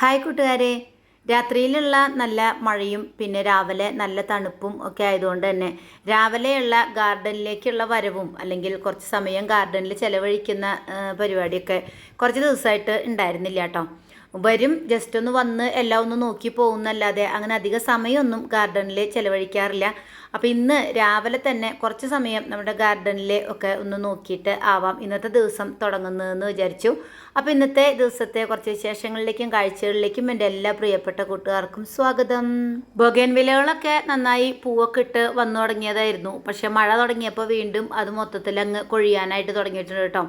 Hi കൂട്ടുകാരെ. രാത്രിയിലുള്ള നല്ല മഴയും പിന്നെ രാവിലെ നല്ല തണുപ്പും ഒക്കെ ആയതുകൊണ്ട് തന്നെ രാവിലെയുള്ള ഗാർഡനിലേക്കുള്ള വരവും അല്ലെങ്കിൽ കുറച്ച് സമയം ഗാർഡനിൽ ചിലവഴിക്കുന്ന പരിപാടിയൊക്കെ കുറച്ച് ദിവസമായിട്ട് ഉണ്ടായിരുന്നില്ല കേട്ടോ. വരും ജസ്റ്റ് ഒന്ന് വന്ന് എല്ലാം ഒന്ന് നോക്കി പോകുന്നല്ലാതെ അങ്ങനെ അധിക സമയമൊന്നും ഗാർഡനിൽ ചിലവഴിക്കാറില്ല. അപ്പോൾ ഇന്ന് രാവിലെ തന്നെ കുറച്ച് സമയം നമ്മുടെ ഗാർഡനിൽ ഒക്കെ ഒന്ന് നോക്കിയിട്ട് ആവാം ഇന്നത്തെ ദിവസം തുടങ്ങുന്നതെന്ന് വിചാരിച്ചു. അപ്പോൾ ഇന്നത്തെ ദിവസത്തെ കുറച്ച് വിശേഷങ്ങളിലേക്കും കാഴ്ചകളിലേക്കും എന്റെ എല്ലാ പ്രിയപ്പെട്ട കൂട്ടുകാർക്കും സ്വാഗതം. ബൊഗേൻ വിലകളൊക്കെ നന്നായി പൂവൊക്കെ ഇട്ട് വന്നു തുടങ്ങിയതായിരുന്നു. പക്ഷെ മഴ തുടങ്ങിയപ്പോൾ വീണ്ടും അത് മൊത്തത്തിൽ അങ്ങ് കൊഴിയാനായിട്ട് തുടങ്ങിയിട്ടുണ്ട് കേട്ടോ.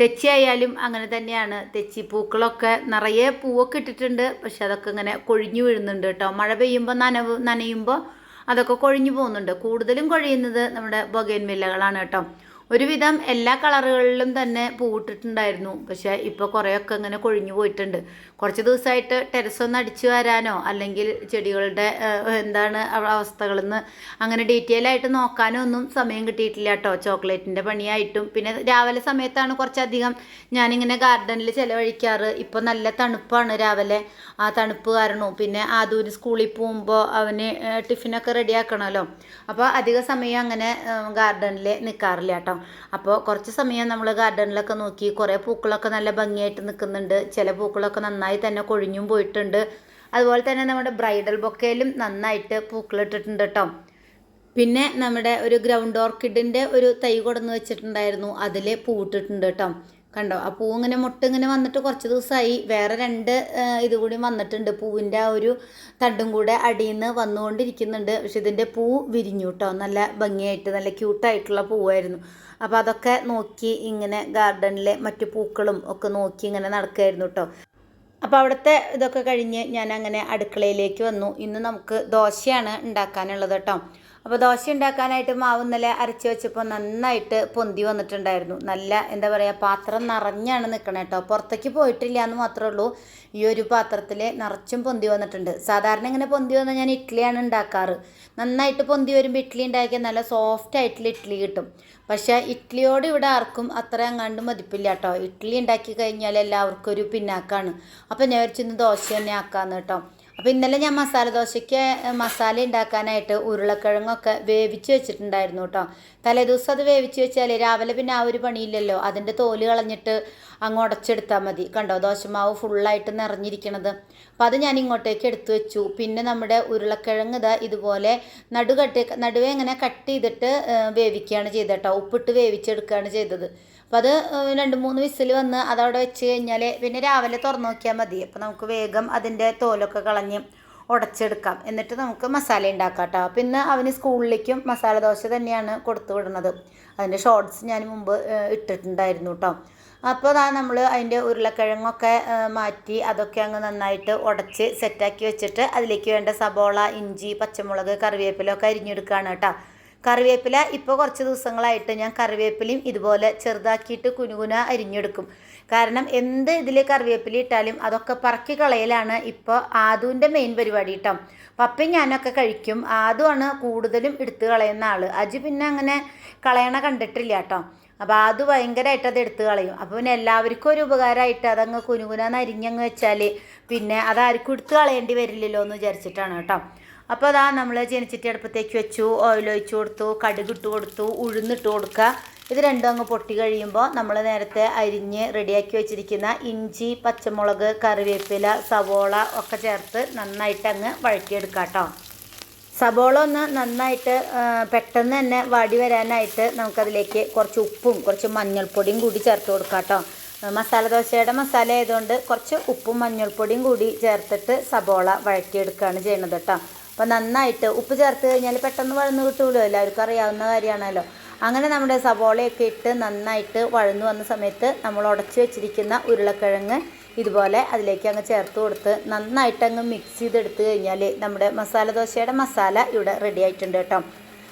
തെച്ചി ആയാലും അങ്ങനെ തന്നെയാണ്. തെച്ചി പൂക്കളൊക്കെ നിറയെ പൂവൊക്കെ ഇട്ടിട്ടുണ്ട്. പക്ഷെ അതൊക്കെ ഇങ്ങനെ കൊഴിഞ്ഞു വീഴുന്നുണ്ട് കേട്ടോ. മഴ പെയ്യുമ്പോൾ നനവ് നനയുമ്പോൾ അതൊക്കെ കൊഴിഞ്ഞു പോകുന്നുണ്ട്. കൂടുതലും കൊഴിയുന്നത് നമ്മുടെ ബൊഗേൻ വില്ലകളാണ് കേട്ടോ. ഒരുവിധം എല്ലാ കളറുകളിലും തന്നെ പൂവിട്ടിട്ടുണ്ടായിരുന്നു. പക്ഷേ ഇപ്പോൾ കുറേയൊക്കെ ഇങ്ങനെ കൊഴിഞ്ഞു പോയിട്ടുണ്ട്. കുറച്ച് ദിവസമായിട്ട് ടെറസ് ഒന്ന് അടിച്ചു വരാനോ അല്ലെങ്കിൽ ചെടികളുടെ എന്താണ് അവ- അവസ്ഥകളെന്ന് അങ്ങനെ ഡീറ്റെയിൽ ആയിട്ട് നോക്കാനോ ഒന്നും സമയം കിട്ടിയിട്ടില്ല കേട്ടോ. ചോക്ലേറ്റിന്റെ പണിയായിട്ടും. പിന്നെ രാവിലെ സമയത്താണ് കുറച്ചധികം ഞാനിങ്ങനെ ഗാർഡനിൽ ചിലവഴിക്കാറ്. ഇപ്പോൾ നല്ല തണുപ്പാണ് രാവിലെ. ആ തണുപ്പ് കാരണവും. പിന്നെ ആദൂര് സ്കൂളിൽ പോകുമ്പോൾ അവന് ടിഫിനൊക്കെ റെഡിയാക്കണമല്ലോ. അപ്പോൾ അധിക സമയം അങ്ങനെ ഗാർഡനിൽ നിൽക്കാറില്ല കേട്ടോ. അപ്പോൾ കുറച്ച് സമയം നമ്മൾ ഗാർഡനിലൊക്കെ നോക്കി കുറേ പൂക്കളൊക്കെ നല്ല ഭംഗിയായിട്ട് നിൽക്കുന്നുണ്ട് ചില പൂക്കളൊക്കെ നന്നായി തന്നെ കൊഴിഞ്ഞും പോയിട്ടുണ്ട്. അതുപോലെ തന്നെ നമ്മുടെ ബ്രൈഡൽ ബൊക്കയിലും നന്നായിട്ട് പൂക്കളിട്ടിട്ടുണ്ട് കേട്ടോ. പിന്നെ നമ്മുടെ ഒരു ഗ്രൗണ്ട് ഓർക്കിഡിന്റെ ഒരു തൈ കൊടുന്ന് വെച്ചിട്ടുണ്ടായിരുന്നു. അതിൽ പൂട്ടിട്ടുണ്ട് കേട്ടോ. കണ്ടോ? ആ പൂ ഇങ്ങനെ മുട്ട ഇങ്ങനെ വന്നിട്ട് കുറച്ച് ദിവസമായി. വേറെ രണ്ട് ഇതുകൂടി ഇത് കൂടി വന്നിട്ടുണ്ട്. പൂവിന്റെ ആ ഒരു തണ്ടും കൂടെ അടിയിൽ നിന്ന് വന്നുകൊണ്ടിരിക്കുന്നുണ്ട്. പക്ഷെ ഇതിന്റെ പൂ വിരിഞ്ഞു കേട്ടോ. നല്ല ഭംഗിയായിട്ട് നല്ല ക്യൂട്ടായിട്ടുള്ള പൂവായിരുന്നു. അപ്പോൾ അതൊക്കെ നോക്കി ഇങ്ങനെ ഗാർഡനിലെ മറ്റു പൂക്കളും ഒക്കെ നോക്കി ഇങ്ങനെ നടക്കുമായിരുന്നു കേട്ടോ. അപ്പോൾ അവിടുത്തെ ഇതൊക്കെ കഴിഞ്ഞ് ഞാൻ അങ്ങനെ അടുക്കളയിലേക്ക് വന്നു. ഇന്ന് നമുക്ക് ദോശയാണ് ഉണ്ടാക്കാനുള്ളത് കേട്ടോ. അപ്പോൾ ദോശ ഉണ്ടാക്കാനായിട്ട് മാവ് ഇന്നലെ അരച്ച് വെച്ചപ്പോൾ നന്നായിട്ട് പൊന്തി വന്നിട്ടുണ്ടായിരുന്നു. നല്ല എന്താ പറയുക പാത്രം നിറഞ്ഞാണ് നിൽക്കണേ കേട്ടോ പുറത്തേക്ക് പോയിട്ടില്ല എന്ന് മാത്രമേ ഉള്ളൂ. ഈ ഒരു പാത്രത്തിൽ നിറച്ചും പൊന്തി വന്നിട്ടുണ്ട്. സാധാരണ ഇങ്ങനെ പൊന്തി വന്നാൽ ഞാൻ ഇഡ്ഡലിയാണ് ഉണ്ടാക്കാറ്. നന്നായിട്ട് പൊന്തി വരുമ്പോൾ ഇഡ്ഡലി ഉണ്ടാക്കിയാൽ നല്ല സോഫ്റ്റ് ആയിട്ടുള്ള ഇഡ്ഡലി കിട്ടും. പക്ഷേ ഇഡ്ഡലിയോട് ഇവിടെ ആർക്കും അത്ര അങ്ങാണ്ട് മതിപ്പില്ല കേട്ടോ ഇഡ്ഡലി ഉണ്ടാക്കി കഴിഞ്ഞാൽ എല്ലാവർക്കും ഒരു പിന്നാക്കാണ്. അപ്പോൾ ഞാൻ വിചാരിച്ചിന്ന് ദോശ തന്നെ ആക്കാമെന്ന് കേട്ടോ അപ്പോൾ ഇന്നലെ ഞാൻ മസാല ദോശയ്ക്ക് മസാല ഉണ്ടാക്കാനായിട്ട് ഉരുളക്കിഴങ്ങൊക്കെ വേവിച്ച് വെച്ചിട്ടുണ്ടായിരുന്നു കേട്ടോ. തലേദിവസം അത് വേവിച്ച് വെച്ചാൽ രാവിലെ പിന്നെ ആ ഒരു പണിയില്ലല്ലോ. അതിന്റെ തോൽ കളഞ്ഞിട്ട് അങ്ങ് ഉടച്ചെടുത്താൽ മതി. കണ്ടോ? ദോശമാവ് ഫുള്ളായിട്ട് നിറഞ്ഞിരിക്കണത്. അപ്പോൾ അത് ഞാൻ ഇങ്ങോട്ടേക്ക് എടുത്തു വെച്ചു. പിന്നെ നമ്മുടെ ഉരുളക്കിഴങ്ങ് ഇതാ ഇതുപോലെ നടുകട്ട് നടുവേ ഇങ്ങനെ കട്ട് ചെയ്തിട്ട് വേവിക്കുകയാണ് ചെയ്തത് കേട്ടോ. ഉപ്പിട്ട് വേവിച്ചെടുക്കുകയാണ് ചെയ്തത്. അപ്പോൾ അത് രണ്ട് മൂന്ന് വിസിൽ വന്ന് അതവിടെ വെച്ച് കഴിഞ്ഞാൽ പിന്നെ രാവിലെ തുറന്നു നോക്കിയാൽ മതി. അപ്പോൾ നമുക്ക് വേഗം അതിന്റെ തോലൊക്കെ കളഞ്ഞ് ഉടച്ചെടുക്കാം. എന്നിട്ട് നമുക്ക് മസാല ഉണ്ടാക്കാം കേട്ടോ പിന്നെ അവന് സ്കൂളിലേക്കും മസാല ദോശ തന്നെയാണ് കൊടുത്തു വിടുന്നത്. അതിന്റെ ഷോർട്സ് ഞാൻ മുമ്പ് ഇട്ടിട്ടുണ്ടായിരുന്നു കേട്ടോ അപ്പോൾ അതാ നമ്മൾ അതിന്റെ ഉരുളക്കിഴങ്ങൊക്കെ മാറ്റി അതൊക്കെ അങ്ങ് നന്നായിട്ട് ഉടച്ച് സെറ്റാക്കി വെച്ചിട്ട് അതിലേക്ക് വേണ്ട സബോള ഇഞ്ചി പച്ചമുളക് കറിവേപ്പിലൊക്കെ അരിഞ്ഞെടുക്കുകയാണ് കേട്ടോ കറിവേപ്പില ഇപ്പോൾ കുറച്ച് ദിവസങ്ങളായിട്ട് ഞാൻ കറിവേപ്പിലയും ഇതുപോലെ ചെറുതാക്കിയിട്ട് കുനുകുന അരിഞ്ഞെടുക്കും. കാരണം എന്ത് ഇതിൽ കറിവേപ്പില ഇട്ടാലും അതൊക്കെ പറക്കി കളയലാണ് ഇപ്പോൾ ആദുവിന്റെ മെയിൻ പരിപാടി കേട്ടോ പപ്പയും ഞാനൊക്കെ കഴിക്കും. ആദുവാണ് കൂടുതലും എടുത്ത് കളയുന്ന ആൾ. അജി പിന്നെ അങ്ങനെ കളയണ കണ്ടിട്ടില്ല കേട്ടോ അപ്പോൾ അത് ഭയങ്കരമായിട്ട് അത് എടുത്ത് കളയും. അപ്പോൾ പിന്നെ എല്ലാവർക്കും ഒരു ഉപകാരമായിട്ട് അതങ്ങ് കുനുകുനാന്ന് അരിഞ്ഞങ്ങ് വെച്ചാൽ പിന്നെ അതാർക്കും എടുത്ത് കളയേണ്ടി വരില്ലല്ലോ എന്ന് വിചാരിച്ചിട്ടാണ് കേട്ടോ അപ്പോൾ അതാ നമ്മൾ ജനിച്ചിട്ട് അടുപ്പത്തേക്ക് വെച്ചു ഓയിൽ ഒഴിച്ച് കൊടുത്തു കടുക് ഇട്ട് കൊടുത്തു ഉഴുന്നിട്ട് കൊടുക്കുക. ഇത് രണ്ടും അങ്ങ് പൊട്ടി കഴിയുമ്പോൾ നമ്മൾ നേരത്തെ അരിഞ്ഞ് റെഡിയാക്കി വെച്ചിരിക്കുന്ന ഇഞ്ചി പച്ചമുളക് കറിവേപ്പില സവോള ഒക്കെ ചേർത്ത് നന്നായിട്ട് അങ്ങ് വഴറ്റിയെടുക്കുക കേട്ടോ. സവോള ഒന്ന് നന്നായിട്ട് പെട്ടെന്ന് തന്നെ വാടി വരാനായിട്ട് നമുക്കതിലേക്ക് കുറച്ച് ഉപ്പും കുറച്ച് മഞ്ഞൾപ്പൊടിയും കൂടി ചേർത്ത് കൊടുക്കാം കേട്ടോ. മസാല ദോശയുടെ മസാല ആയതുകൊണ്ട് കുറച്ച് ഉപ്പും മഞ്ഞൾപ്പൊടിയും കൂടി ചേർത്തിട്ട് സബോള വഴറ്റിയെടുക്കുകയാണ് ചെയ്യുന്നത് കേട്ടോ. അപ്പോൾ നന്നായിട്ട് ഉപ്പ് ചേർത്ത് കഴിഞ്ഞാൽ പെട്ടെന്ന് വഴന്ന് കിട്ടുമല്ലോ എല്ലാവർക്കും അറിയാവുന്ന കാര്യമാണല്ലോ. അങ്ങനെ നമ്മുടെ സവോളയൊക്കെ ഇട്ട് നന്നായിട്ട് വഴന്നു വന്ന സമയത്ത് നമ്മൾ ഉടച്ചു വെച്ചിരിക്കുന്ന ഉരുളക്കിഴങ്ങ് ഇതുപോലെ അതിലേക്ക് അങ്ങ് ചേർത്ത് കൊടുത്ത് നന്നായിട്ട് അങ്ങ് മിക്സ് ചെയ്തെടുത്ത് കഴിഞ്ഞാൽ നമ്മുടെ മസാല ദോശയുടെ മസാല ഇവിടെ റെഡി ആയിട്ടുണ്ട് കേട്ടോ.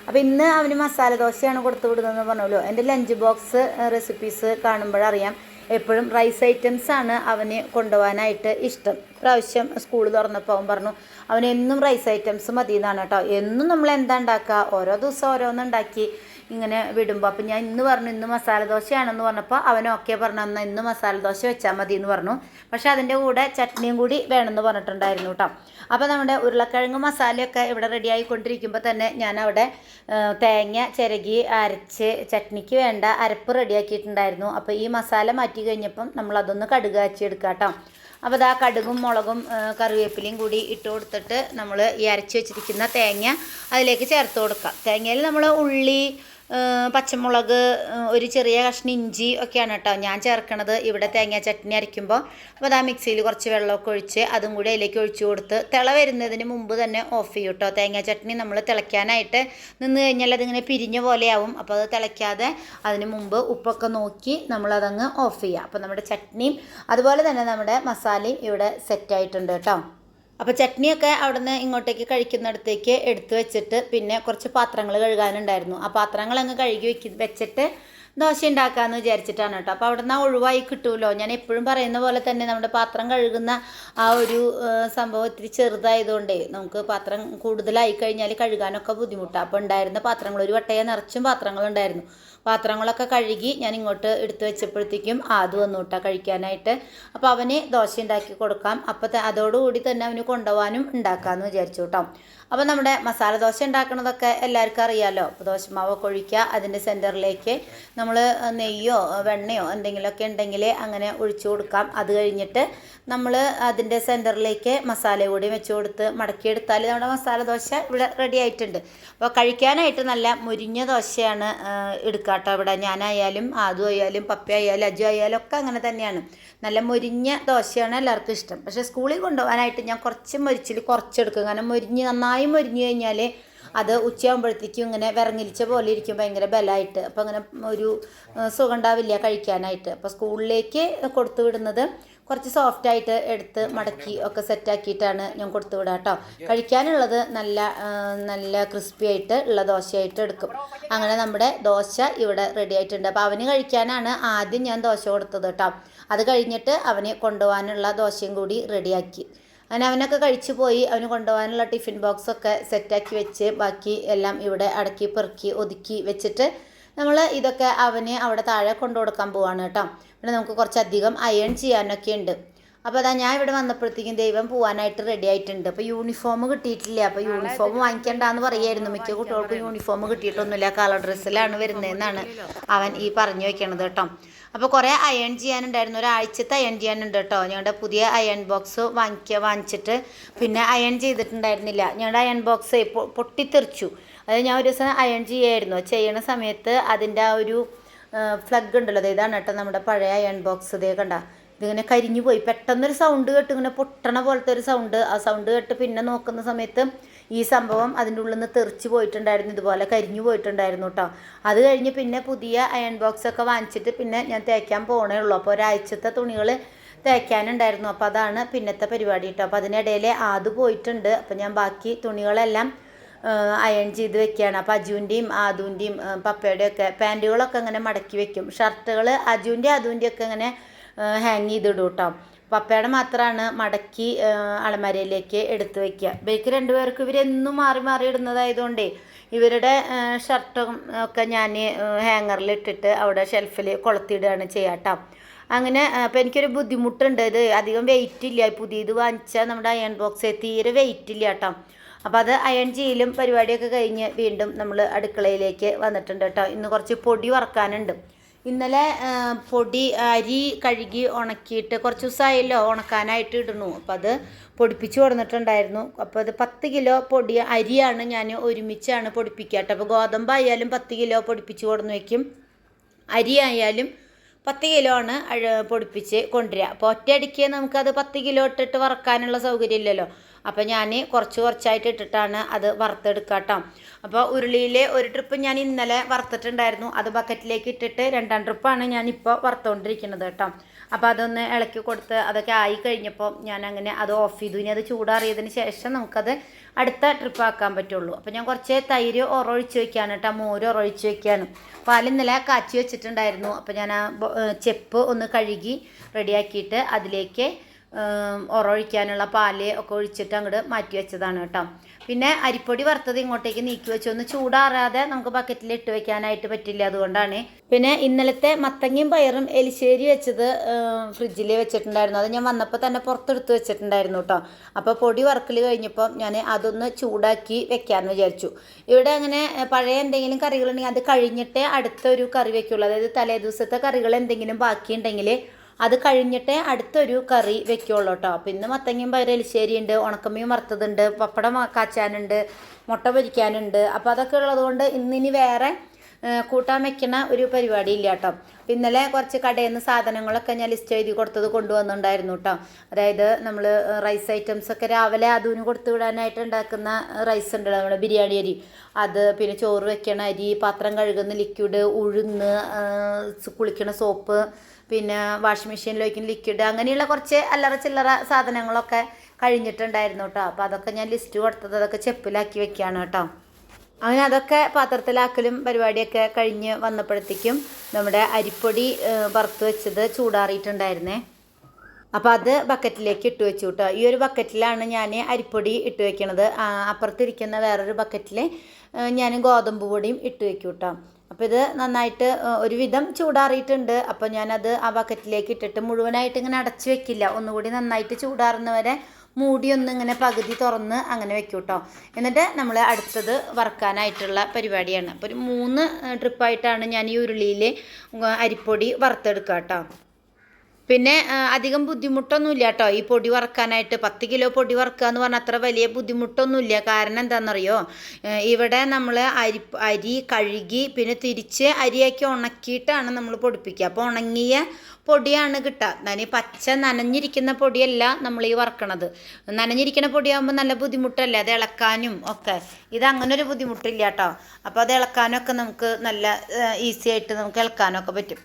അപ്പോൾ ഇന്ന് അവന് മസാല ദോശയാണ് കൊടുത്തു വിടുന്നതെന്ന് പറഞ്ഞല്ലോ. എന്റെ ലഞ്ച് ബോക്സ് റെസിപ്പീസ് കാണുമ്പോഴറിയാം. എപ്പോഴും റൈസ് ഐറ്റംസ് ആണ് അവന് കൊണ്ടുപോകാനായിട്ട് ഇഷ്ടം. പ്രാവശ്യം സ്കൂൾ തുറന്നപ്പോൾ അവൻ പറഞ്ഞു അവനെന്നും റൈസ് ഐറ്റംസ് മതി എന്നാണ് കേട്ടോ എന്നും നമ്മൾ എന്താ ഉണ്ടാക്കുക? ഓരോ ദിവസം ഓരോന്ന് ഉണ്ടാക്കി. ഇങ്ങനെ വിടുമ്പോൾ അപ്പം ഞാൻ ഇന്ന് പറഞ്ഞു ഇന്ന് മസാല ദോശയാണെന്ന് പറഞ്ഞപ്പോൾ അവൻ ഓക്കെ പറഞ്ഞു എന്നാൽ ഇന്ന് മസാല ദോശ വെച്ചാൽ മതി എന്ന് പറഞ്ഞു. പക്ഷെ അതിന്റെ കൂടെ ചട്നിയും കൂടി വേണമെന്ന് പറഞ്ഞിട്ടുണ്ടായിരുന്നു കേട്ടോ അപ്പോൾ നമ്മുടെ ഉരുളക്കിഴങ്ങ് മസാലയൊക്കെ ഇവിടെ റെഡി ആയിക്കൊണ്ടിരിക്കുമ്പോൾ തന്നെ ഞാൻ അവിടെ തേങ്ങ ചിരകി അരച്ച് ചട്നിക്ക് വേണ്ട അരപ്പ് റെഡിയാക്കിയിട്ടുണ്ടായിരുന്നു അപ്പോൾ ഈ മസാല മാറ്റി കഴിഞ്ഞപ്പം നമ്മൾ അതൊന്ന് കടുക് കാച്ചിയെടുക്കാം കേട്ടോ അപ്പോൾ ഇതാ കടുകും മുളകും കറിവേപ്പിലയും കൂടി ഇട്ട് കൊടുത്തിട്ട് നമ്മൾ ഈ അരച്ച് വെച്ചിരിക്കുന്ന തേങ്ങ അതിലേക്ക് ചേർത്ത് കൊടുക്കാം. തേങ്ങയിൽ നമ്മൾ ഉള്ളി പച്ചമുളക് ഒരു ചെറിയ കഷ്ണം ഇഞ്ചി ഒക്കെയാണ് കേട്ടോ ഞാൻ ചേർക്കണത്. ഇവിടെ തേങ്ങ ചട്നി അരയ്ക്കുമ്പോൾ അപ്പോൾ അതാ മിക്സിയിൽ കുറച്ച് വെള്ളമൊക്കെ ഒഴിച്ച് അതും കൂടി അതിലേക്ക് ഒഴിച്ചു കൊടുത്ത് തിള വരുന്നതിന് മുമ്പ് തന്നെ ഓഫ് ചെയ്യും കേട്ടോ. തേങ്ങ ചട്നി നമ്മൾ തിളയ്ക്കാനായിട്ട് നിന്ന് കഴിഞ്ഞാൽ അതിങ്ങനെ പിരിഞ്ഞ പോലെയാവും. അപ്പോൾ അത് തിളയ്ക്കാതെ അതിന് മുമ്പ് ഉപ്പൊക്കെ നോക്കി നമ്മളതങ്ങ് ഓഫ് ചെയ്യുക അപ്പോൾ നമ്മുടെ ചട്നിയും അതുപോലെ തന്നെ നമ്മുടെ മസാലയും ഇവിടെ സെറ്റായിട്ടുണ്ട് കേട്ടോ. അപ്പോൾ ചട്നിയൊക്കെ അവിടുന്ന് ഇങ്ങോട്ടേക്ക് കഴിക്കുന്നിടത്തേക്ക് എടുത്തു വെച്ചിട്ട് പിന്നെ കുറച്ച് പാത്രങ്ങൾ കഴുകാനുണ്ടായിരുന്നു. ആ പാത്രങ്ങൾ അങ്ങ് കഴുകി വെക്കി വെച്ചിട്ട് ദോശ ഉണ്ടാക്കാമെന്ന് വിചാരിച്ചിട്ടാണ് കേട്ടോ. അപ്പോൾ അവിടെ നിന്ന് ഒഴിവായി കിട്ടുമല്ലോ ഞാൻ എപ്പോഴും പറയുന്ന പോലെ തന്നെ നമ്മുടെ പാത്രം കഴുകുന്ന ആ ഒരു സംഭവം ഇത്തിരി ചെറുതായതുകൊണ്ടേ നമുക്ക് പാത്രം കൂടുതലായി കഴിഞ്ഞാൽ കഴുകാനൊക്കെ ബുദ്ധിമുട്ടാണ് അപ്പോൾ ഉണ്ടായിരുന്ന പാത്രങ്ങൾ ഒരു വട്ടയെ നിറച്ചും പാത്രങ്ങളുണ്ടായിരുന്നു. പാത്രങ്ങളൊക്കെ കഴുകി ഞാൻ ഇങ്ങോട്ട് എടുത്തു വെച്ചപ്പോഴത്തേക്കും ആദ്യം വന്നു കേട്ടോ കഴിക്കാനായിട്ട്. അപ്പോൾ അവന് ദോശ ഉണ്ടാക്കി കൊടുക്കാം അപ്പോൾ അതോടുകൂടി തന്നെ അവന് കൊണ്ടുപോകാനും ഉണ്ടാക്കാമെന്ന് വിചാരിച്ചു കേട്ടോ അപ്പോൾ നമ്മുടെ മസാല ദോശ ഉണ്ടാക്കണതൊക്കെ എല്ലാവർക്കും അറിയാമല്ലോ അപ്പോൾ ദോശമാവൊക്കെ ഒഴിക്കുക അതിന്റെ സെന്ററിലേക്ക് നമ്മൾ നെയ്യോ വെണ്ണയോ എന്തെങ്കിലുമൊക്കെ ഉണ്ടെങ്കിൽ അങ്ങനെ ഒഴിച്ചു കൊടുക്കാം. അത് കഴിഞ്ഞിട്ട് നമ്മൾ അതിന്റെ സെന്ററിലേക്ക് മസാല കൂടി വെച്ച് കൊടുത്ത് മടക്കിയെടുത്താൽ നമ്മുടെ മസാല ദോശ ഇവിടെ റെഡി ആയിട്ടുണ്ട്. അപ്പോൾ കഴിക്കാനായിട്ട് നല്ല മുരിഞ്ഞ ദോശയാണ് എടുക്കുക കേട്ടോ ഇവിടെ ഞാനായാലും ആദു ആയാലും പപ്പ ആയാലും അജു ആയാലും ഒക്കെ അങ്ങനെ തന്നെയാണ്. നല്ല മുരിഞ്ഞ ദോശയാണ് എല്ലാവർക്കും ഇഷ്ടം. പക്ഷേ സ്കൂളിൽ കൊണ്ടുപോകാനായിട്ട് ഞാൻ കുറച്ച് മുരിച്ചിൽ കുറച്ചെടുക്കും. കാരണം മുരിഞ്ഞ് നന്നായി മുരിഞ്ഞ് കഴിഞ്ഞാൽ അത് ഉച്ചയാകുമ്പോഴത്തേക്കും ഇങ്ങനെ വിറങ്ങിലിച്ച പോലെ ഇരിക്കും ഭയങ്കര ബലമായിട്ട്. അപ്പോൾ അങ്ങനെ ഒരു സുഖം ഉണ്ടാവില്ല കഴിക്കാനായിട്ട്. അപ്പോൾ സ്കൂളിലേക്ക് കൊടുത്തു വിടുന്നത് കുറച്ച് സോഫ്റ്റ് ആയിട്ട് എടുത്ത് മടക്കി ഒക്കെ സെറ്റ് ആക്കിയിട്ടാണ് ഞാൻ കൊടുത്തു വിടുക കേട്ടോ കഴിക്കാനുള്ളത് നല്ല നല്ല ക്രിസ്പി ആയിട്ട് ഉള്ള ദോശയായിട്ട് എടുക്കും. അങ്ങനെ നമ്മുടെ ദോശ ഇവിടെ റെഡി ആയിട്ടുണ്ട്. അപ്പോൾ അവന് കഴിക്കാനാണ് ആദ്യം ഞാൻ ദോശ കൊടുത്തത് കേട്ടോ അത് കഴിഞ്ഞിട്ട് അവന് കൊണ്ടുപോകാനുള്ള ദോശയും കൂടി റെഡിയാക്കി അങ്ങനെ അവനൊക്കെ കഴിച്ചു പോയി. അവന് കൊണ്ടുപോകാനുള്ള ടിഫിൻ ബോക്സൊക്കെ സെറ്റാക്കി വെച്ച് ബാക്കി എല്ലാം ഇവിടെ അടക്കി പെറുക്കി ഒതുക്കി വെച്ചിട്ട് നമ്മൾ ഇതൊക്കെ അവന് അവിടെ താഴെ കൊണ്ടു കൊടുക്കാൻ പോവാണ് കേട്ടോ. പിന്നെ നമുക്ക് കുറച്ചധികം അയൺ ചെയ്യാനൊക്കെ ഉണ്ട്. അപ്പോൾ അതാ ഞാൻ ഇവിടെ വന്നപ്പോഴത്തേക്കും ദൈവം പോകാനായിട്ട് റെഡി ആയിട്ടുണ്ട്. അപ്പോൾ യൂണിഫോം കിട്ടിയിട്ടില്ല. അപ്പോൾ യൂണിഫോം വാങ്ങിക്കണ്ടെന്ന് പറയായിരുന്നു. മിക്ക കുട്ടികൾക്കും യൂണിഫോം കിട്ടിയിട്ടൊന്നുമില്ല. കളർ ഡ്രസ്സിലാണ് വരുന്നതെന്നാണ് അവൻ ഈ പറഞ്ഞു വെക്കണത് കേട്ടോ. അപ്പോൾ കുറേ അയൺ ചെയ്യാനുണ്ടായിരുന്നു. ഒരാഴ്ചത്തെ അയൺ ചെയ്യാനുണ്ട് കേട്ടോ. ഞങ്ങളുടെ പുതിയ അയൺ ബോക്സ് വാങ്ങിക്കുക വാങ്ങിച്ചിട്ട് പിന്നെ അയൺ ചെയ്തിട്ടുണ്ടായിരുന്നില്ല. ഞങ്ങളുടെ അയൺ ബോക്സ് പൊട്ടിത്തെറിച്ചു. അത് ഞാൻ ഒരു ദിവസം അയൺ ചെയ്യായിരുന്നു ചെയ്യണ സമയത്ത് അതിന്റെ ആ ഒരു ഫ്ലഗ് ഉണ്ടല്ലോ ഇതാണ് കേട്ടോ നമ്മുടെ പഴയ അയൺ ബോക്സ് ഇതേ കണ്ട. ഇതിങ്ങനെ കരിഞ്ഞു പോയി. പെട്ടെന്നൊരു സൗണ്ട് കേട്ട് ഇങ്ങനെ പൊട്ടണ പോലത്തെ ഒരു സൗണ്ട് ആ സൗണ്ട് കേട്ട് പിന്നെ നോക്കുന്ന സമയത്ത് ഈ സംഭവം അതിന്റെ ഉള്ളിൽ നിന്ന് തെറിച്ച് പോയിട്ടുണ്ടായിരുന്നു. ഇതുപോലെ കരിഞ്ഞു പോയിട്ടുണ്ടായിരുന്നു കേട്ടോ. അത് കഴിഞ്ഞ് പിന്നെ പുതിയ അയൺ ബോക്സ് ഒക്കെ വാങ്ങിച്ചിട്ട് പിന്നെ ഞാൻ തേക്കാൻ പോണേ ഉള്ളൂ. അപ്പോൾ ഒരാഴ്ചത്തെ തുണികൾ തേക്കാനുണ്ടായിരുന്നു. അപ്പോൾ അതാണ് പിന്നത്തെ പരിപാടി കേട്ടോ. അപ്പോൾ അതിനിടയിൽ ആത് പോയിട്ടുണ്ട്. അപ്പോൾ ഞാൻ ബാക്കി തുണികളെല്ലാം അയൺ ചെയ്ത് വെക്കുകയാണ് അപ്പോൾ അജുവിന്റെയും ആദുവിന്റെയും പപ്പയുടെയും ഒക്കെ പാന്റുകളൊക്കെ ഇങ്ങനെ മടക്കി വെക്കും. ഷർട്ടുകൾ അജുവിന്റെ ആദുവിന്റെ ഒക്കെ ഇങ്ങനെ ഹാങ് ചെയ്തിടും കേട്ടോ പപ്പയുടെ മാത്രമാണ് മടക്കി അലമാരയിലേക്ക് എടുത്തു വെക്കുക ബേക്ക് രണ്ടുപേർക്ക് ഇവരെന്നും മാറി മാറി ഇടുന്നതായതുകൊണ്ടേ ഇവരുടെ ഷർട്ടും ഒക്കെ ഞാൻ ഹാങ്ങറിൽ ഇട്ടിട്ട് അവിടെ ഷെൽഫിൽ കൊളുത്തിയിടുകയാണ് ചെയ്യാട്ടോ അങ്ങനെ അപ്പോൾ എനിക്കൊരു ബുദ്ധിമുട്ടുണ്ട്. ഇത് അധികം വെയിറ്റ് ഇല്ല. പുതിയത് വാങ്ങിച്ചാൽ നമ്മുടെ അയൺ ബോക്സ് തീരെ വെയിറ്റ് ഇല്ല കേട്ടോ അപ്പോൾ അത് അയൺ ചെയ്യലും പരിപാടിയൊക്കെ കഴിഞ്ഞ് വീണ്ടും നമ്മൾ അടുക്കളയിലേക്ക് വന്നിട്ടുണ്ട് കേട്ടോ. ഇന്ന് കുറച്ച് പൊടി വറക്കാനുണ്ട്. ഇന്നലെ പൊടി അരി കഴുകി ഉണക്കിയിട്ട് കുറച്ച് ദിവസമായല്ലോ ഉണക്കാനായിട്ട് ഇടണു അപ്പോൾ അത് പൊടിപ്പിച്ച് കൊടുത്തിട്ടുണ്ടായിരുന്നു. അപ്പോൾ അത് പത്ത് കിലോ പൊടി അരിയാണ് ഞാൻ ഒരുമിച്ചാണ് പൊടിപ്പിക്കുക അപ്പോൾ ഗോതമ്പായാലും പത്ത് കിലോ പൊടിപ്പിച്ച് കൊടുന്ന് വയ്ക്കും അരി ആയാലും പത്ത് കിലോ ആണ് പൊടിപ്പിച്ച് കൊണ്ടുവരിക. അപ്പോൾ ഒറ്റയടിക്ക് നമുക്കത് പത്ത് കിലോ ഇട്ടിട്ട് വറക്കാനുള്ള സൗകര്യം ഇല്ലല്ലോ. അപ്പോൾ ഞാൻ കുറച്ച് കുറച്ചായിട്ട് ഇട്ടിട്ടാണ് അത് വറുത്തെടുക്കുക കേട്ടോ അപ്പോൾ ഉരുളിയിൽ ഒരു ട്രിപ്പ് ഞാൻ ഇന്നലെ വറുത്തിട്ടുണ്ടായിരുന്നു. അത് ബക്കറ്റിലേക്ക് ഇട്ടിട്ട് രണ്ടാം ട്രിപ്പാണ് ഞാനിപ്പോൾ വറുത്തുകൊണ്ടിരിക്കുന്നത് കേട്ടോ അപ്പോൾ അതൊന്ന് ഇളക്കി കൊടുത്ത് അതൊക്കെ ആയി കഴിഞ്ഞപ്പോൾ ഞാൻ അങ്ങനെ അത് ഓഫ് ചെയ്തു. ഇനി അത് ചൂടാറിയതിന് ശേഷം നമുക്കത് അടുത്ത ട്രിപ്പ് ആക്കാൻ പറ്റുള്ളൂ. അപ്പോൾ ഞാൻ കുറച്ച് തൈര് ഉറൊഴിച്ച് വെക്കുകയാണ് കേട്ടോ മോര് ഉറൊഴിച്ച് വെക്കുകയാണ് പാൽ ഇന്നലെ കാച്ചി വെച്ചിട്ടുണ്ടായിരുന്നു. അപ്പോൾ ഞാൻ ആ ചെപ്പ് ഒന്ന് കഴുകി റെഡിയാക്കിയിട്ട് അതിലേക്ക് ഉറൊഴിക്കാനുള്ള പാൽ ഒക്കെ ഒഴിച്ചിട്ട് അങ്ങോട്ട് മാറ്റി വെച്ചതാണ് കേട്ടോ. പിന്നെ അരിപ്പൊടി വറുത്തത് ഇങ്ങോട്ടേക്ക് നീക്കി വെച്ചു. ഒന്ന് ചൂടാറാതെ നമുക്ക് ബക്കറ്റിൽ ഇട്ട് വെക്കാനായിട്ട് പറ്റില്ല അതുകൊണ്ടാണ്. പിന്നെ ഇന്നലത്തെ മത്തങ്ങയും പയറും എലിശ്ശേരി വെച്ചത് ഫ്രിഡ്ജിൽ വെച്ചിട്ടുണ്ടായിരുന്നു. അത് ഞാൻ വന്നപ്പോൾ തന്നെ പുറത്തെടുത്ത് വെച്ചിട്ടുണ്ടായിരുന്നു കേട്ടോ. അപ്പോൾ പൊടി വറക്കൽ കഴിഞ്ഞപ്പോൾ ഞാൻ അതൊന്ന് ചൂടാക്കി വെക്കാമെന്ന് വിചാരിച്ചു. ഇവിടെ അങ്ങനെ പഴയ എന്തെങ്കിലും കറികളുണ്ടെങ്കിൽ അത് കഴിഞ്ഞിട്ടേ അടുത്തൊരു കറി വെക്കുള്ളൂ. അതായത് തലേ ദിവസത്തെ കറികൾ എന്തെങ്കിലും ബാക്കിയുണ്ടെങ്കിൽ അത് കഴിഞ്ഞിട്ടേ അടുത്തൊരു കറി വെക്കുള്ളൂ കേട്ടോ അപ്പം ഇന്ന് മത്തങ്ങയും പയറ് എലിശ്ശേരി ഉണ്ട് ഉണക്കമീൻ വറുത്തതുണ്ട് പപ്പടം കാച്ചാനുണ്ട് മുട്ട പൊരിക്കാനുണ്ട്. അപ്പോൾ അതൊക്കെ ഉള്ളതുകൊണ്ട് ഇന്നിനി വേറെ കൂട്ടാൻ വെക്കണ ഒരു പരിപാടി ഇല്ല കേട്ടോ. ഇന്നലെ കുറച്ച് കടയിൽ നിന്ന് സാധനങ്ങളൊക്കെ ഞാൻ ലിസ്റ്റ് എഴുതി കൊടുത്തത് കൊണ്ടുവന്നിട്ടുണ്ടായിരുന്നു കേട്ടോ. അതായത് നമ്മൾ റൈസ് ഐറ്റംസ് ഒക്കെ രാവിലെ അതിന് കൊടുത്തു വിടാനായിട്ട് ഉണ്ടാക്കുന്ന റൈസ് ഉണ്ട് നമ്മുടെ ബിരിയാണി അരി. അത് പിന്നെ ചോറ് വെക്കണ അരി പാത്രം കഴുകുന്ന ലിക്വിഡ് ഉഴുന്ന് കുളിക്കണ സോപ്പ് പിന്നെ വാഷിംഗ് മെഷീനിൽ വയ്ക്കുന്ന ലിക്വിഡ് അങ്ങനെയുള്ള കുറച്ച് അല്ലറ ചില്ലറ സാധനങ്ങളൊക്കെ കഴിഞ്ഞിട്ടുണ്ടായിരുന്നു കേട്ടോ. അപ്പോൾ അതൊക്കെ ഞാൻ ലിസ്റ്റ് കൊടുത്തത് അതൊക്കെ ചെപ്പിലാക്കി വെക്കുകയാണ് കേട്ടോ. അങ്ങനെ അതൊക്കെ പാത്രത്തിലാക്കലും പരിപാടിയൊക്കെ കഴിഞ്ഞ് വന്നപ്പോഴത്തേക്കും നമ്മുടെ അരിപ്പൊടി വറുത്ത് വെച്ചത് ചൂടാറിയിട്ടുണ്ടായിരുന്നേ. അപ്പോൾ അത് ബക്കറ്റിലേക്ക് ഇട്ട് വെച്ചു കേട്ടോ ഈ ഒരു ബക്കറ്റിലാണ് ഞാൻ അരിപ്പൊടി ഇട്ട് വെക്കണത്. അപ്പുറത്തിരിക്കുന്ന വേറൊരു ബക്കറ്റിൽ ഞാൻ ഗോതമ്പ് പൊടിയും ഇട്ട് വെക്കും കേട്ടോ അപ്പോൾ ഇത് നന്നായിട്ട് ഒരുവിധം ചൂടാറിയിട്ടുണ്ട്. അപ്പോൾ ഞാനത് ആ ബക്കറ്റിലേക്ക് ഇട്ടിട്ട് മുഴുവനായിട്ട് ഇങ്ങനെ അടച്ചു വെക്കില്ല. ഒന്നുകൂടി നന്നായിട്ട് ചൂടാറുന്നവരെ മൂടി ഒന്ന് ഇങ്ങനെ പകുതി തുറന്ന് അങ്ങനെ വെക്കും കേട്ടോ എന്നിട്ട് നമ്മൾ അടുത്തത് വറുക്കാനായിട്ടുള്ള പരിപാടിയാണ്. അപ്പോൾ ഒരു മൂന്ന് ട്രിപ്പായിട്ടാണ് ഞാൻ ഈ ഉരുളിയിൽ അരിപ്പൊടി വറുത്തെടുക്കുക കേട്ടോ പിന്നെ അധികം ബുദ്ധിമുട്ടൊന്നുമില്ല കേട്ടോ. ഈ പൊടി വറക്കാനായിട്ട് പത്ത് കിലോ പൊടി വറക്കുക എന്ന് പറഞ്ഞാൽ അത്ര വലിയ ബുദ്ധിമുട്ടൊന്നുമില്ല. കാരണം എന്താണെന്നറിയോ ഇവിടെ നമ്മൾ അരി അരി കഴുകി പിന്നെ തിരിച്ച് അരിയാക്കി ഉണക്കിയിട്ടാണ് നമ്മൾ പൊടിപ്പിക്കുക. അപ്പോൾ ഉണങ്ങിയ പൊടിയാണ് കിട്ടുക. എന്നാൽ പച്ച നനഞ്ഞിരിക്കുന്ന പൊടിയല്ല നമ്മൾ ഈ വറക്കണത്. നനഞ്ഞിരിക്കുന്ന പൊടിയാകുമ്പോൾ നല്ല ബുദ്ധിമുട്ടല്ലേ? അത് ഇളക്കാനും ഒക്കെ. ഇത് അങ്ങനെ ഒരു ബുദ്ധിമുട്ടില്ല കേട്ടോ. അപ്പോൾ അത് ഇളക്കാനൊക്കെ നമുക്ക് നല്ല ഈസി ആയിട്ട് നമുക്ക് ഇളക്കാനൊക്കെ പറ്റും.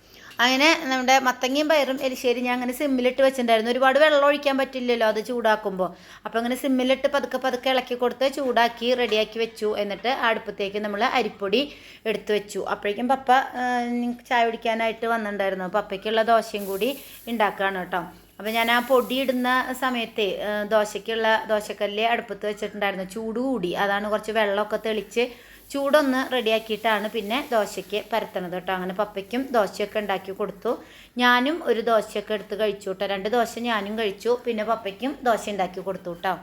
അങ്ങനെ നമ്മുടെ മത്തങ്ങയും പയറും എലിശ്ശേരി ഞാൻ അങ്ങനെ സിമ്മിലിട്ട് വെച്ചിട്ടുണ്ടായിരുന്നു. ഒരുപാട് വെള്ളം ഒഴിക്കാൻ പറ്റില്ലല്ലോ അത് ചൂടാക്കുമ്പോൾ അപ്പോൾ അങ്ങനെ സിമ്മിലിട്ട് പതുക്കെ പതുക്കെ ഇളക്കി കൊടുത്ത് ചൂടാക്കി റെഡിയാക്കി വെച്ചു. എന്നിട്ട് അടുപ്പത്തേക്ക് നമ്മൾ അരിപ്പൊടി എടുത്തു വെച്ചു. അപ്പോഴേക്കും പപ്പ ചായ കുടിക്കാനായിട്ട് വന്നിട്ടുണ്ടായിരുന്നു. പപ്പയ്ക്കുള്ള ദോശയും കൂടി ഉണ്ടാക്കുകയാണ് കേട്ടോ. അപ്പോൾ ഞാൻ ആ പൊടി ഇടുന്ന സമയത്ത് ദോശയ്ക്കുള്ള ദോശക്കല്ല് അടുപ്പത്ത് വെച്ചിട്ടുണ്ടായിരുന്നു. ചൂട് കൂടി. അതാണ് കുറച്ച് വെള്ളമൊക്കെ തെളിച്ച് ചൂടൊന്ന് റെഡിയാക്കിയിട്ടാണ് പിന്നെ ദോശയ്ക്ക് പരത്തണത് കേട്ടോ. അങ്ങനെ പപ്പയ്ക്കും ദോശയൊക്കെ ഉണ്ടാക്കി കൊടുത്തു. ഞാനും ഒരു ദോശയൊക്കെ എടുത്ത് കഴിച്ചു കേട്ടോ. രണ്ട് ദോശ ഞാനും കഴിച്ചു. പിന്നെ പപ്പയ്ക്കും ദോശ ഉണ്ടാക്കി കൊടുത്തു കേട്ടോ.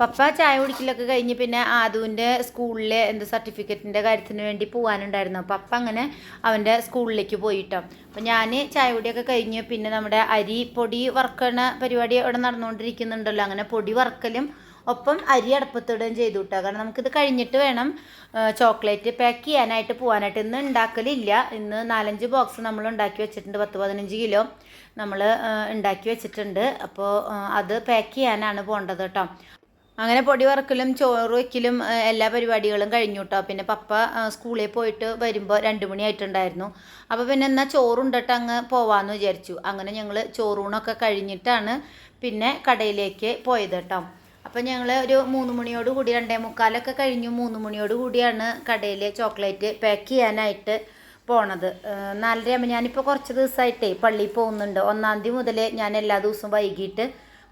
പപ്പ ചായ കുടിക്കലൊക്കെ കഴിഞ്ഞ് പിന്നെ ആദുവിന്റെ സ്കൂളിലെ എന്ത് സർട്ടിഫിക്കറ്റിന്റെ കാര്യത്തിന് വേണ്ടി പോകാനുണ്ടായിരുന്നു പപ്പ അങ്ങനെ അവന്റെ സ്കൂളിലേക്ക് പോയിട്ടോ അപ്പം ഞാൻ ചായ കുടിയൊക്കെ കഴിഞ്ഞ് പിന്നെ നമ്മുടെ അരി പൊടി വറുക്കണ പരിപാടി അവിടെ നടന്നുകൊണ്ടിരിക്കുന്നുണ്ടല്ലോ. അങ്ങനെ പൊടി വറുക്കലും ഒപ്പം അരി അടുപ്പത്തിടുകയും ചെയ്തു കിട്ടുക കാരണം നമുക്കിത് കഴിഞ്ഞിട്ട് വേണം ചോക്ലേറ്റ് പാക്ക് ചെയ്യാനായിട്ട് പോകാനായിട്ട് ഇന്ന് ഉണ്ടാക്കലില്ല. ഇന്ന് നാലഞ്ച് ബോക്സ് നമ്മൾ ഉണ്ടാക്കി വെച്ചിട്ടുണ്ട്. പത്ത് പതിനഞ്ച് കിലോ നമ്മൾ ഉണ്ടാക്കി വെച്ചിട്ടുണ്ട്. അപ്പോൾ അത് പാക്ക് ചെയ്യാനാണ് പോകേണ്ടത് കേട്ടോ അങ്ങനെ പൊടി വറക്കലും ചോറ് വയ്ക്കലും എല്ലാ പരിപാടികളും കഴിഞ്ഞു കേട്ടോ പിന്നെ പപ്പ സ്കൂളിൽ പോയിട്ട് വരുമ്പോൾ രണ്ട് മണിയായിട്ടുണ്ടായിരുന്നു അപ്പോൾ പിന്നെ എന്നാൽ ചോറുണ്ടിട്ട് അങ്ങ് പോവാമെന്ന് വിചാരിച്ചു. അങ്ങനെ ഞങ്ങൾ ചോറൂണൊക്കെ കഴിഞ്ഞിട്ടാണ് പിന്നെ കടയിലേക്ക് പോയത് കേട്ടോ അപ്പോൾ ഞങ്ങൾ ഒരു മൂന്ന് മണിയോട് കൂടി രണ്ടേ മുക്കാലൊക്കെ കഴിഞ്ഞു മൂന്ന് മണിയോട് കൂടിയാണ് കടയിൽ ചോക്ലേറ്റ് പാക്ക് ചെയ്യാനായിട്ട് പോണത്. നാലരയാകുമ്പോൾ ഞാനിപ്പോൾ കുറച്ച് ദിവസമായിട്ടേ പള്ളിയിൽ പോകുന്നുണ്ട്. ഒന്നാം തീയതി മുതൽ ഞാൻ എല്ലാ ദിവസവും വൈകിട്ട്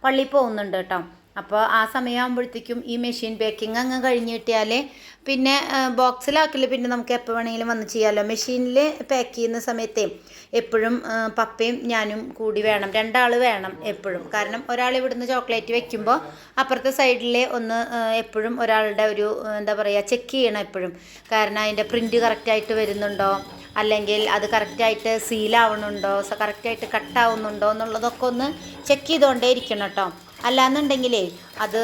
പള്ളിയിൽ പോകുന്നുണ്ട് കേട്ടോ. അപ്പോൾ ആ സമയമാകുമ്പോഴത്തേക്കും ഈ മെഷീൻ ബേക്കിംഗ് അങ്ങ് കഴിഞ്ഞ് കിട്ടിയാൽ പിന്നെ ബോക്സിലാക്കൽ പിന്നെ നമുക്ക് എപ്പോൾ വേണമെങ്കിലും വന്ന് ചെയ്യാമല്ലോ മെഷീനിൽ പാക്ക് ചെയ്യുന്ന സമയത്തേ എപ്പോഴും പപ്പയും ഞാനും കൂടി വേണം. രണ്ടാൾ വേണം എപ്പോഴും. കാരണം ഒരാൾ ഇവിടുന്ന് ചോക്ലേറ്റ് വെക്കുമ്പോൾ അപ്പുറത്തെ സൈഡിൽ ഒന്ന് എപ്പോഴും ഒരാളുടെ ഒരു എന്താ പറയുക ചെക്ക് ചെയ്യണം എപ്പോഴും. കാരണം അതിന്റെ പ്രിന്റ് കറക്റ്റായിട്ട് വരുന്നുണ്ടോ? അല്ലെങ്കിൽ അത് കറക്റ്റായിട്ട് സീലാവണുണ്ടോ കറക്റ്റായിട്ട് കട്ടാവുന്നുണ്ടോ എന്നുള്ളതൊക്കെ ഒന്ന് ചെക്ക് ചെയ്തുകൊണ്ടേ ഇരിക്കണം കേട്ടോ അല്ലാന്നുണ്ടെങ്കിലേ അത്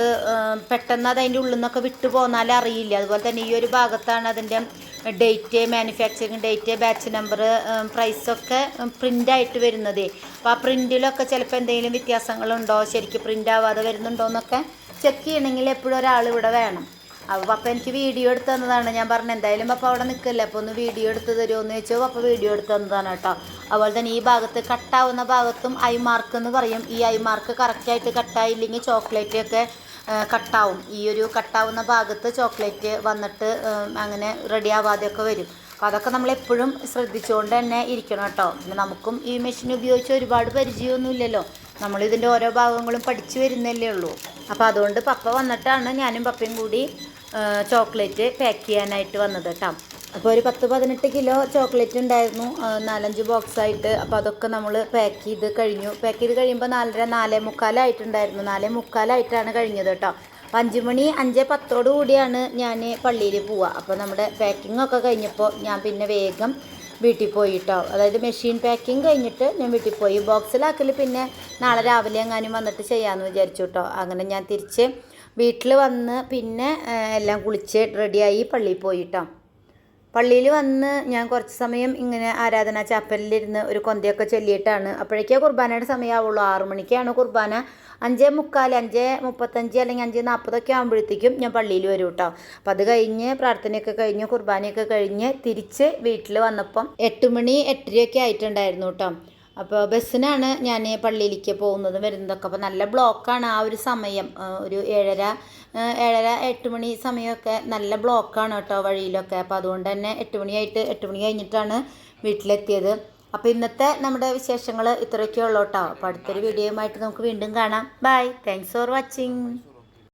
പെട്ടെന്ന് അത് അതിന്റെ ഉള്ളിൽ നിന്നൊക്കെ വിട്ടു പോന്നാൽ അറിയില്ല. അതുപോലെ തന്നെ ഈ ഒരു ഭാഗത്താണ് അതിന്റെ date manufacturing date batch number പ്രൈസൊക്കെ പ്രിന്റായിട്ട് വരുന്നത്. അപ്പോൾ ആ പ്രിന്റിലൊക്കെ ചിലപ്പോൾ എന്തെങ്കിലും വ്യത്യാസങ്ങളുണ്ടോ? ശരിക്കും പ്രിന്റ് ആവാതെ വരുന്നുണ്ടോ എന്നൊക്കെ ചെക്ക് ചെയ്യണമെങ്കിൽ എപ്പോഴും ഒരാൾ ഇവിടെ വേണം. അപ്പോൾ പപ്പ എനിക്ക് വീഡിയോ എടുത്ത് തന്നതാണ്. ഞാൻ പറഞ്ഞു എന്തായാലും പപ്പ അവിടെ നിൽക്കല്ലേ? അപ്പോൾ ഒന്ന് വീഡിയോ എടുത്ത് തരുമോ എന്ന് ചോദിച്ചു. പപ്പ വീഡിയോ എടുത്ത് തന്നതാണ് കേട്ടോ. അതുപോലെ തന്നെ ഈ ഭാഗത്ത് കട്ടാവുന്ന ഭാഗത്തും ഐ മാർക്ക് എന്ന് പറയും. ഈ ഐ മാർക്ക് കറക്റ്റായിട്ട് കട്ടായില്ലെങ്കിൽ ചോക്ലേറ്റ് ഒക്കെ കട്ടാവും ഈ ഒരു കട്ടാവുന്ന ഭാഗത്ത് ചോക്ലേറ്റ് വന്നിട്ട് അങ്ങനെ റെഡി ആവാതെയൊക്കെ വരും. അപ്പോൾ അതൊക്കെ നമ്മൾ എപ്പോഴും ശ്രദ്ധിച്ചുകൊണ്ട് തന്നെ ഇരിക്കണം കേട്ടോ. പിന്നെ നമുക്കും ഈ മെഷീൻ ഉപയോഗിച്ച് ഒരുപാട് പരിചയമൊന്നുമില്ലല്ലോ നമ്മളിതിന്റെ ഓരോ ഭാഗങ്ങളും പഠിച്ചു വരുന്നല്ലേ ഉള്ളൂ. അപ്പോൾ അതുകൊണ്ട് പപ്പ വന്നിട്ടാണ് ഞാനും പപ്പയും കൂടി ചോക്ലേറ്റ് പാക്ക് ചെയ്യാനായിട്ട് വന്നത് കേട്ടോ. അപ്പോൾ ഒരു പത്ത് പതിനെട്ട് കിലോ ചോക്ലേറ്റ് ഉണ്ടായിരുന്നു. നാലഞ്ച് ബോക്സ് ആയിട്ട്. അപ്പോൾ അതൊക്കെ നമ്മൾ പാക്ക് ചെയ്ത് കഴിഞ്ഞു. പാക്ക് ചെയ്ത് കഴിയുമ്പോൾ നാലര നാലേ മുക്കാലായിട്ടുണ്ടായിരുന്നു. നാലേ മുക്കാലായിട്ടാണ് കഴിഞ്ഞത് കേട്ടോ. അപ്പം അഞ്ച് മണി അഞ്ച് പത്തോടു കൂടിയാണ് ഞാൻ പള്ളിയിൽ പോവുക അപ്പോൾ നമ്മുടെ പാക്കിംഗ് ഒക്കെ കഴിഞ്ഞപ്പോൾ ഞാൻ പിന്നെ വേഗം വീട്ടിൽ പോയി കേട്ടോ. അതായത് മെഷീൻ പാക്കിംഗ് കഴിഞ്ഞിട്ട് ഞാൻ വീട്ടിൽ പോയി. ബോക്സിലാക്കൽ പിന്നെ നാളെ രാവിലെ എങ്ങാനും വന്നിട്ട് ചെയ്യാമെന്ന് വിചാരിച്ചു കേട്ടോ. അങ്ങനെ ഞാൻ തിരിച്ച് വീട്ടിൽ വന്ന് പിന്നെ എല്ലാം കുളിച്ച് റെഡിയായി പള്ളിയിൽ പോയിട്ടോ. പള്ളിയിൽ വന്ന് ഞാൻ കുറച്ച് സമയം ഇങ്ങനെ ആരാധനാ ചാപ്പലിലിരുന്ന് ഒരു കൊന്തയൊക്കെ ചൊല്ലിയിട്ടാണ്. അപ്പോഴേക്കേ കുർബാനയുടെ സമയമാവുള്ളൂ. ആറു മണിക്കാണ് കുർബാന. അഞ്ചേ മുക്കാൽ അഞ്ച് മുപ്പത്തഞ്ച് അല്ലെങ്കിൽ അഞ്ച് നാൽപ്പതൊക്കെ ആകുമ്പോഴത്തേക്കും ഞാൻ പള്ളിയിൽ വരും കേട്ടോ അപ്പം അത് കഴിഞ്ഞ് പ്രാർത്ഥനയൊക്കെ കഴിഞ്ഞ് കുർബാനയൊക്കെ കഴിഞ്ഞ് തിരിച്ച് വീട്ടിൽ വന്നപ്പം എട്ട് മണി എട്ടരയൊക്കെ ആയിട്ടുണ്ടായിരുന്നു കേട്ടോ. അപ്പോൾ ബസ്സിനാണ് ഞാൻ പള്ളിയിലേക്ക് പോകുന്നത് വരുന്നതൊക്കെ. അപ്പോൾ നല്ല ബ്ലോക്കാണ് ആ ഒരു സമയം. ഒരു ഏഴര ഏഴര എട്ട് മണി സമയമൊക്കെ നല്ല ബ്ലോക്കാണ് കേട്ടോ വഴിയിലൊക്കെ. അപ്പോൾ അതുകൊണ്ട് തന്നെ എട്ട് മണിയായിട്ട് എട്ട് മണി കഴിഞ്ഞിട്ടാണ് വീട്ടിലെത്തിയത്. അപ്പോൾ ഇന്നത്തെ നമ്മുടെ വിശേഷങ്ങൾ ഇത്രയൊക്കെ ഉള്ളൂ കേട്ടോ. അപ്പോൾ അടുത്തൊരു വീഡിയോയുമായിട്ട് നമുക്ക് വീണ്ടും കാണാം. Bye thanks for watching